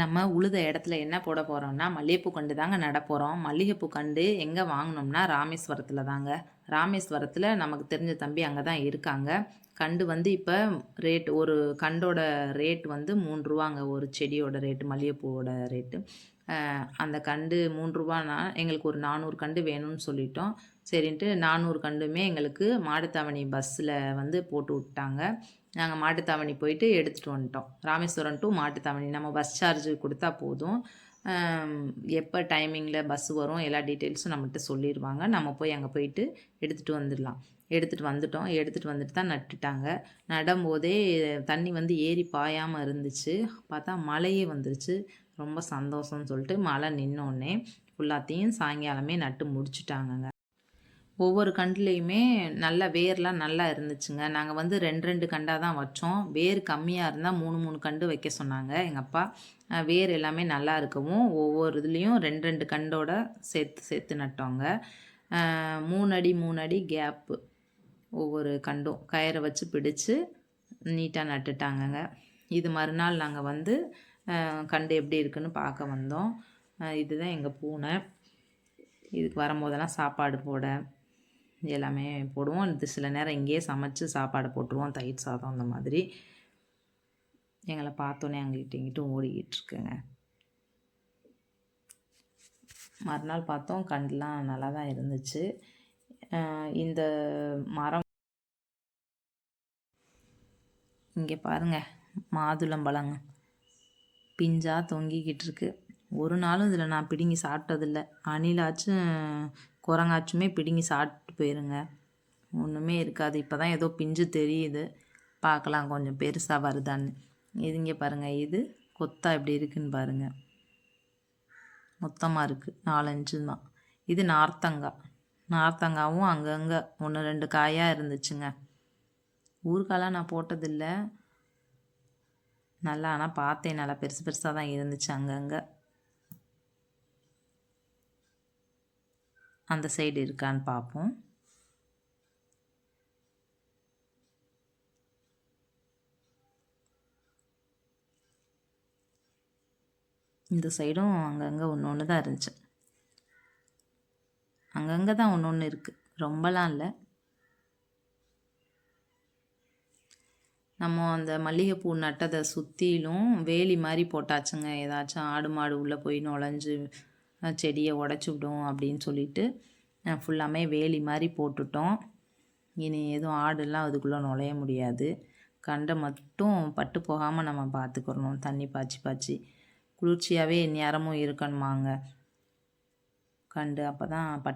நம்ம உழுத இடத்துல என்ன போட போகிறோம்னா மல்லிகைப்பூ கண்டு தாங்க நட போகிறோம் மல்லிகைப்பூ கண்டு எங்கே வாங்கினோம்னா ராமேஸ்வரத்தில் தாங்க. ராமேஸ்வரத்தில் நமக்கு தெரிஞ்ச தம்பி அங்கே தான் இருக்காங்க. கண்டு வந்து இப்போ ரேட் ஒரு கண்டோட ரேட் வந்து மூணு ரூபாங்க ஒரு செடியோட ரேட்டு மல்லிகைப்பூவோட ரேட்டு அந்த கண்டு மூணு ரூபானா எங்களுக்கு ஒரு நானூறு கண்டு வேணும்னு சொல்லிட்டோம். சரின்ட்டு நானூறு கண்டுமே எங்களுக்கு மாடுத்தாவணி பஸ்ஸில் வந்து போட்டு விட்டாங்க. நாங்கள் மாட்டுத்தாவணி போயிட்டு எடுத்துகிட்டு வந்துட்டோம். ராமேஸ்வரம் டு மாட்டுத்தாவணி நம்ம பஸ் சார்ஜ் கொடுத்தா போதும். எப்போ டைமிங்கில் பஸ் வரும் எல்லா டீட்டெயில்ஸும் நம்மகிட்ட சொல்லிடுவாங்க நம்ம போய் அங்கே போயிட்டு எடுத்துகிட்டு வந்துடலாம். எடுத்துகிட்டு வந்துட்டோம். எடுத்துகிட்டு வந்துட்டு தான் நட்டுட்டாங்க. நடும்போதே தண்ணி வந்து ஏறி பாயாமல் இருந்துச்சு. பார்த்தா மழையே வந்துருச்சு. ரொம்ப சந்தோஷம்னு சொல்லிட்டு மழை நின்னோடனே ஃபுல்லாத்தையும் சாயங்காலமே நட்டு முடிச்சுட்டாங்கங்க. ஒவ்வொரு கண்டுலேயுமே நல்ல வேர்லாம் நல்லா இருந்துச்சுங்க. நாங்கள் வந்து ரெண்டு ரெண்டு கண்டாக தான் வச்சோம். வேர் கம்மியாக இருந்தால் மூணு மூணு கண்டு வைக்க சொன்னாங்க எங்கள் அப்பா. வேர் எல்லாமே நல்லா இருக்கவும் ஒவ்வொரு இதுலேயும் ரெண்டு ரெண்டு கண்டோட சேர்த்து சேர்த்து நட்டோங்க. மூணு அடி மூணு அடி கேப்பு ஒவ்வொரு கண்டும் கயிறை வச்சு பிடிச்சு நீட்டாக நட்டுட்டாங்கங்க. இது மறுநாள் நாங்கள் வந்து கண்டு எப்படி இருக்குன்னு பார்க்க வந்தோம். இதுதான் எங்கள் பூனை. இதுக்கு வரும்போதெல்லாம் சாப்பாடு போட. எல்லாமே போடுவோம். இது சில நேரம் இங்கேயே சமைச்சு சாப்பாடு போட்டுருவோம். தயிர் சாதம் அந்த மாதிரி. எங்களை பார்த்தோன்னே அங்கிட்ட இங்கிட்டும் ஓடிக்கிட்டு இருக்குங்க. மறுநாள் பார்த்தோம். கண்டெலாம் நல்லா தான் இருந்துச்சு. இந்த மரம் இங்கே பாருங்கள் மாதுளம்பழங்க. பிஞ்சாக தொங்கிக்கிட்டு இருக்கு. ஒரு நாளும் இதில் நான் பிடுங்கி சாப்பிட்டதில்ல. அணிலாச்சும் குரங்காச்சுமே பிடுங்கி சாப்பிட்டு போயிருங்க. ஒன்றுமே இருக்காது. இப்போ தான் ஏதோ பிஞ்சு தெரியுது. பார்க்கலாம். கொஞ்சம் பெருசாக வருதான்னு. இதுங்க பாருங்கள் இது கொத்தா எப்படி இருக்குன்னு பாருங்கள் மொத்தமாக இருக்குது நாலஞ்சு தான். இது நார்த்தங்காய் நார்த்தங்காவும் அங்கங்கே ஒன்று ரெண்டு காயாக இருந்துச்சுங்க. ஊறுகாலாம் நான் போட்டதில்லை. நல்லா ஆனால் பார்த்தேன். நல்லா பெருசு பெருசாக தான் இருந்துச்சு அங்கங்கே. அந்த சைடு இருக்கான்னு பார்ப்போம். இந்த சைடும் அங்கங்கே ஒன்று ஒன்று தான் இருந்துச்சு. அங்கங்கே தான் ஒன்று ஒன்று இருக்குது ரொம்பலாம் இல்லை. நம்ம அந்த மல்லிகைப்பூ நட்டதை சுற்றிலும் வேலி மாதிரி போட்டாச்சுங்க. ஏதாச்சும் ஆடு மாடு உள்ளே போய் நுழைஞ்சு செடியை உடச்சி விடும் அப்படின்னு சொல்லிட்டு ஃபுல்லாமே வேலி மாதிரி போட்டுட்டோம். இனி எதுவும் ஆடுலாம் அதுக்குள்ளே நுழைய முடியாது. கண்டை மட்டும் பட்டு போகாமல் நம்ம பார்த்துக்கிறணும் தண்ணி பாய்ச்சி பாய்ச்சி. குளிர்ச்சியாகவே நேரமும் இருக்கணுமாங்க. கண்டு அப்போ தான் பட்